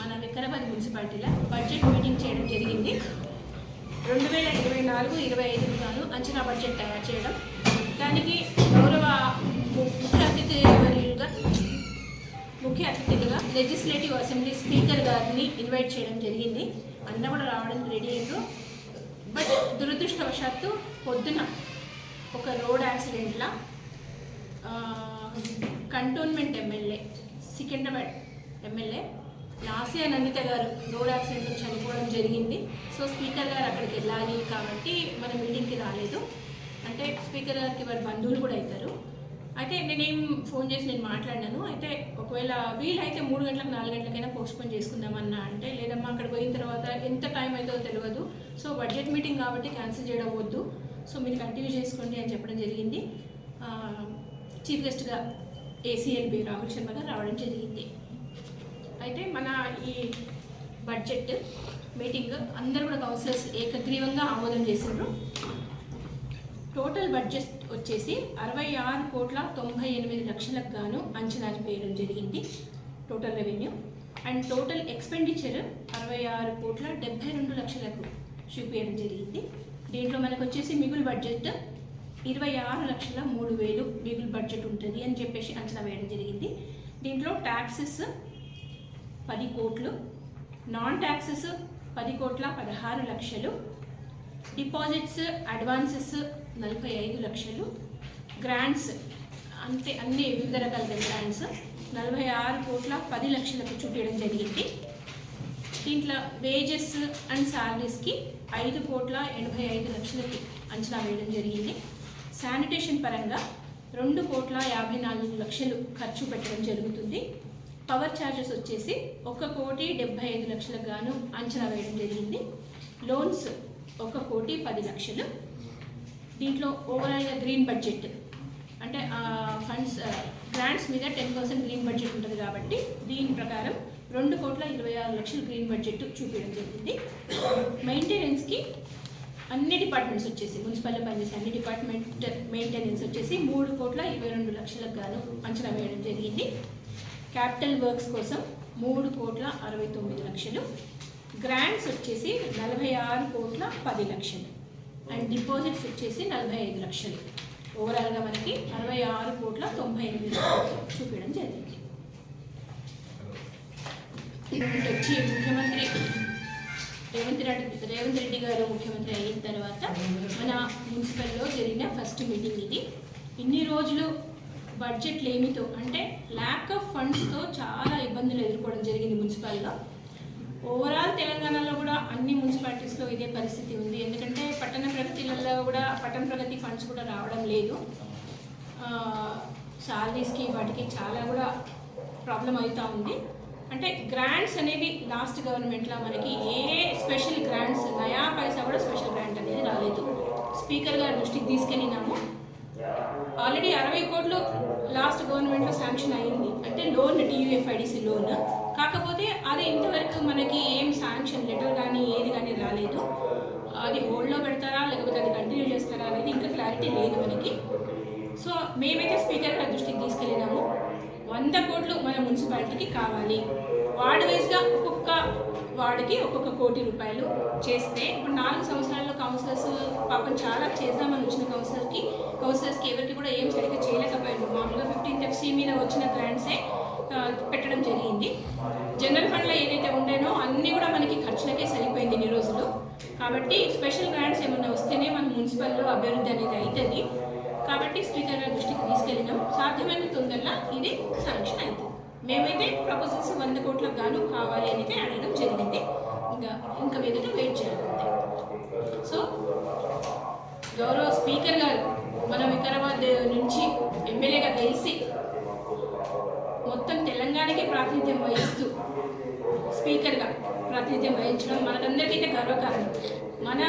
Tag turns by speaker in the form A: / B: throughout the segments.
A: మన హైదరాబాద్ మున్సిపాలిటీలో budget meeting చేయడం జరిగింది. రెండు వేల ఇరవై నాలుగు ఇరవై ఐదు గాను అంచనా బడ్జెట్ తయారు చేయడం. దానికి గౌరవ ముఖ్య అతిథిగా ముఖ్య అతిథిగా లెజిస్లేటివ్ అసెంబ్లీ స్పీకర్ గారిని ఇన్వైట్ చేయడం జరిగింది. అన్న కూడా రావడం రెడీ అయ్యారు. బట్ దురదృష్టవశాత్తు పొద్దున ఒక రోడ్ యాక్సిడెంట్లా కంటోన్మెంట్ ఎమ్మెల్యే సికింద్రాబాద్ ఎమ్మెల్యే నాసియా నందిత గారు రోడ్ యాక్సిడెంట్లో చనిపోవడం జరిగింది. సో స్పీకర్ గారు అక్కడికి వెళ్ళాలి కాబట్టి మన మీటింగ్కి రాలేదు. అంటే స్పీకర్ గారికి వారి బంధువులు కూడా అవుతారు. అయితే నేనేం ఫోన్ చేసి నేను మాట్లాడినాను. అయితే ఒకవేళ వీలైతే మూడు గంటలకు నాలుగు గంటలకైనా పోస్ట్పోన్ చేసుకుందామన్నా అంటే లేదమ్మా అక్కడ పోయిన తర్వాత ఎంత టైం అవుతుందో తెలియదు సో బడ్జెట్ మీటింగ్ కాబట్టి క్యాన్సిల్ చేయడం వద్దు. సో మీరు కంటిన్యూ చేసుకోండి అని చెప్పడం జరిగింది. చీఫ్ గెస్ట్గా ఏసీఎల్బి రాహుల్ శర్మ గారు రావడం జరిగింది. అయితే మన ఈ బడ్జెట్ మీటింగ్ అందరూ కూడా కౌన్సిలర్స్ ఏకగ్రీవంగా ఆమోదం చేసినారు టోటల్ బడ్జెట్ వచ్చేసి అరవై ఆరు కోట్ల తొంభై ఎనిమిది లక్షలకు గాను అంచనా వేయడం జరిగింది total revenue and total expenditure అరవై ఆరు కోట్ల డెబ్బై రెండు లక్షలకు చూపించడం జరిగింది. దీంట్లో మనకు వచ్చేసి మిగులు బడ్జెట్ ఇరవై ఆరు లక్షల మూడు వేలు మిగులు బడ్జెట్ ఉంటుంది అని చెప్పేసి అంచనా వేయడం జరిగింది. దీంట్లో ట్యాక్సెస్ పది కోట్లు నాన్ ట్యాక్సెస్ పది కోట్ల పదహారు లక్షలు డిపాజిట్స్ అడ్వాన్సెస్ నలభై ఐదు లక్షలు గ్రాంట్స్ అంతే అన్ని వివిధ రకాల గ్రాంట్స్ నలభై ఆరు కోట్ల పది లక్షలకు చూపించడం జరిగింది. దీంట్లో వేజెస్ అండ్ శాలరీస్కి ఐదు కోట్ల ఎనభై ఐదు లక్షలకి అంచనా వేయడం జరిగింది. శానిటేషన్ పరంగా రెండు కోట్ల యాభై నాలుగు లక్షలు ఖర్చు పెట్టడం జరుగుతుంది. పవర్ ఛార్జెస్ వచ్చేసి ఒక కోటి డెబ్బై ఐదు లక్షలకు గాను అంచనా వేయడం జరిగింది. లోన్స్ ఒక కోటి పది లక్షలు. దీంట్లో ఓవరాల్గా గ్రీన్ బడ్జెట్ అంటే ఫండ్స్ గ్రాంట్స్ మీద టెన్ పర్సెంట్ గ్రీన్ బడ్జెట్ ఉంటుంది కాబట్టి దీని ప్రకారం రెండు కోట్ల ఇరవై ఆరు లక్షలు గ్రీన్ బడ్జెట్ చూపించడం జరిగింది. మెయింటెనెన్స్కి అన్ని డిపార్ట్మెంట్స్ వచ్చేసి మున్సిపల్ పనిచేసే అన్ని డిపార్ట్మెంట్ మెయింటెనెన్స్ వచ్చేసి మూడు కోట్ల ఇరవై రెండు లక్షలకు గాను అంచనా వేయడం జరిగింది. క్యాపిటల్ వర్క్స్ కోసం మూడు కోట్ల అరవై తొమ్మిది లక్షలు. గ్రాంట్స్ వచ్చేసి నలభై ఆరు కోట్ల పది లక్షలు. అండ్ డిపాజిట్స్ వచ్చేసి నలభై ఐదు లక్షలు. ఓవరాల్గా మనకి అరవై ఆరు కోట్ల తొంభై ఎనిమిది లక్షలు చూపించడం జరిగింది. వచ్చి ముఖ్యమంత్రి రేవంత్ రెడ్డి రేవంత్ రెడ్డి గారు ముఖ్యమంత్రి అయిన తర్వాత మన మున్సిపల్లో జరిగిన ఫస్ట్ మీటింగ్ ఇది. ఇన్ని రోజులు బడ్జెట్ లేమితో అంటే ల్యాక్ ఆఫ్ ఫండ్స్తో చాలా ఇబ్బందులు ఎదుర్కోవడం జరిగింది మున్సిపాలిటీలో. ఓవరాల్ తెలంగాణలో కూడా అన్ని మున్సిపాలిటీస్లో ఇదే పరిస్థితి ఉంది. ఎందుకంటే పట్టణ ప్రగతిలలో కూడా పట్టణ ప్రగతి ఫండ్స్ కూడా రావడం లేదు. సాలరీస్కి వాటికి చాలా కూడా ప్రాబ్లం అవుతూ ఉంది. అంటే గ్రాంట్స్ అనేవి లాస్ట్ గవర్నమెంట్లో మనకి ఏ స్పెషల్ గ్రాంట్స్ నయా పైసా కూడా స్పెషల్ గ్రాంట్ అనేది రాలేదు. స్పీకర్ గారి దృష్టికి తీసుకెళ్ళినాము ఆల్రెడీ అరవై కోట్లు లాస్ట్ గవర్నమెంట్లో శాంక్షన్ అయింది అంటే లోన్ టీయూఎఫ్ఐడిసి లోన్. కాకపోతే అది ఇంతవరకు మనకి ఏం శాంక్షన్ లెటర్ కానీ ఏది కానీ రాలేదు. అది హోల్డ్లో పెడతారా లేకపోతే అది కంటిన్యూ చేస్తారా అనేది ఇంకా క్లారిటీ లేదు మనకి. సో మేమైతే స్పీకర్ గారి దృష్టికి తీసుకెళ్ళినాము. వంద కోట్లు మన మున్సిపాలిటీకి కావాలి. వార్డు వైజ్గా ఒక్కొక్క వార్డుకి ఒక్కొక్క కోటి రూపాయలు చేస్తే ఇప్పుడు నాలుగు సంవత్సరాల్లో కౌన్సిలర్స్ పాపం చాలా చేద్దామని వచ్చిన కౌన్సిలర్కి కౌన్సిలర్స్కి ఎవరికి కూడా ఏం సరిగ్గా చేయలేకపోయారు. మామూలుగా ఫిఫ్టీన్త్ ఎఫ్సీ మీద వచ్చిన గ్రాంట్సే పెట్టడం జరిగింది. జనరల్ ఫండ్లో ఏదైతే ఉండేనో అన్నీ కూడా మనకి ఖర్చులకే సరిపోయింది ఇన్ని రోజులు. కాబట్టి స్పెషల్ గ్రాంట్స్ ఏమైనా వస్తేనే మన మున్సిపల్లో అభివృద్ధి అనేది అవుతుంది కాబట్టి స్పీకర్ గారి దృష్టికి తీసుకెళ్ళినాం. సాధ్యమైన తొందరలో ఇది శాంక్షన్ అవుతుంది మేమైతే ప్రపోజల్స్ వంద కోట్లకు గాను కావాలి అని అయితే అడగడం జరిగింది. ఇంకా ఇంకా మీదట వెయిట్ చేయాలి సో గౌరవ స్పీకర్ గారు మన వికారాబాద్ నుంచి ఎమ్మెల్యేగా గెలిచి మొత్తం ప్రాతినిధ్యం వహిస్తూ స్పీకర్గా ప్రాతినిధ్యం వహించడం మనకందరికైతే గర్వకారణం. మన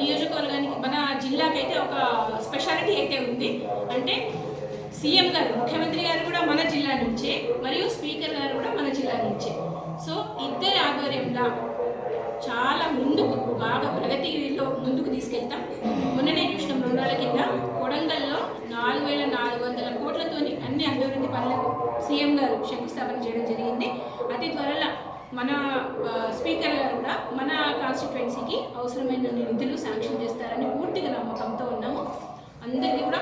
A: నియోజకవర్గానికి మన జిల్లాకైతే ఒక స్పెషాలిటీ అయితే ఉంది. అంటే సీఎం గారు ముఖ్యమంత్రి గారు కూడా మన జిల్లా నుంచే మరియు స్పీకర్ గారు కూడా మన జిల్లా నుంచే. సో ఇద్దరి ఆధ్వర్యంలో చాలా ముందుకు బాగా ప్రగతి గారు మన ఆ, కూడా మన కాన్స్టిట్యువెన్సీకి అవసరమైన నిధులు శాంక్షన్ చేస్తారని పూర్తిగా నమ్మకంతో ఉన్నాము. అందరికీ కూడా